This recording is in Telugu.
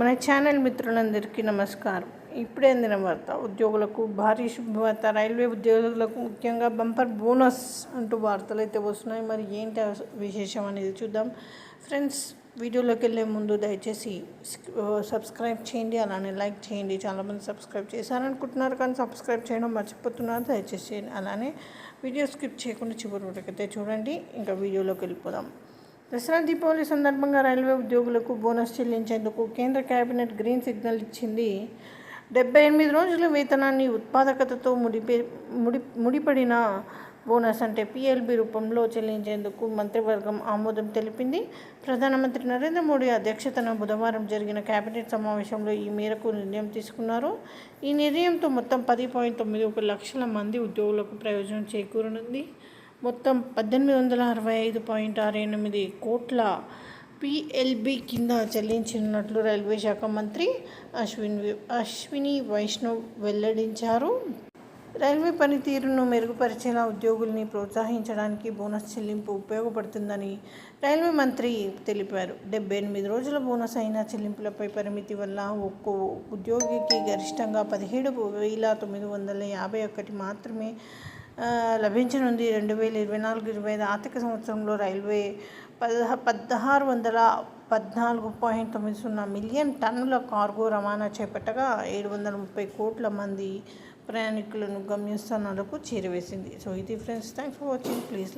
మన ఛానల్ మిత్రులందరికీ నమస్కారం. ఇప్పుడే అందిన వార్త ఉద్యోగులకు భారీ శుభవార్త రైల్వే ఉద్యోగులకు ముఖ్యంగా బంపర్ బోనస్ అంటూ వార్తలు అయితే వస్తున్నాయి. మరి ఏంటి విశేషం అనేది చూద్దాం. ఫ్రెండ్స్ వీడియోలోకి వెళ్ళే ముందు దయచేసి సబ్స్క్రైబ్ చేయండి అలానే లైక్ చేయండి. చాలామంది సబ్స్క్రైబ్ చేశారనుకుంటున్నారు కానీ సబ్స్క్రైబ్ చేయడం మర్చిపోతున్నారు. దయచేసి అలానే వీడియో స్కిప్ చేయకుండా చివరి వరకు అయితే చూడండి. ఇంకా వీడియోలోకి వెళ్ళిపోదాం. దసరా దీపావళి సందర్భంగా రైల్వే ఉద్యోగులకు బోనస్ చెల్లించేందుకు కేంద్ర కేబినెట్ గ్రీన్ సిగ్నల్ ఇచ్చింది. డెబ్బై ఎనిమిది రోజుల వేతనాన్ని ఉత్పాదకతతో ముడిపే ముడి ముడిపడిన బోనస్ అంటే పిఎల్బి రూపంలో చెల్లించేందుకు మంత్రివర్గం ఆమోదం తెలిపింది. ప్రధానమంత్రి నరేంద్ర మోడీ అధ్యక్షతన బుధవారం జరిగిన కేబినెట్ సమావేశంలో ఈ మేరకు నిర్ణయం తీసుకున్నారు. ఈ నిర్ణయంతో మొత్తం పది పాయింట్ తొమ్మిది ఒక లక్షల మంది ఉద్యోగులకు ప్రయోజనం చేకూరనుంది. మొత్తం పద్దెనిమిది వందల అరవై ఐదు పాయింట్ ఆరు ఎనిమిది కోట్ల పిఎల్బి కింద చెల్లించినట్లు రైల్వే శాఖ మంత్రి అశ్విన్ అశ్విని వైష్ణవ్ వెల్లడించారు. రైల్వే పనితీరును మెరుగుపరిచేలా ఉద్యోగుల్ని ప్రోత్సహించడానికి బోనస్ చెల్లింపు ఉపయోగపడుతుందని రైల్వే మంత్రి తెలిపారు. డెబ్బై ఎనిమిది రోజుల బోనస్ అయిన చెల్లింపులపై పరిమితి వల్ల ఒక్కో ఉద్యోగికి గరిష్టంగా పదిహేడు వేల తొమ్మిది వందల యాభై ఒకటి మాత్రమే లభించనుంది రెండు వేల ఇరవై నాలుగు ఇరవై ఐదు ఆర్థిక సంవత్సరంలో రైల్వే పదహ పదహారు వందల పద్నాలుగు పాయింట్ తొమ్మిది సున్నా మిలియన్ టన్నుల కార్గో రవాణా చేపట్టగా ఏడు వందల ముప్పై కోట్ల మంది ప్రయాణికులను గమ్యస్థానాలకు చేరవేసింది. సో ఇది friends thanks for watching please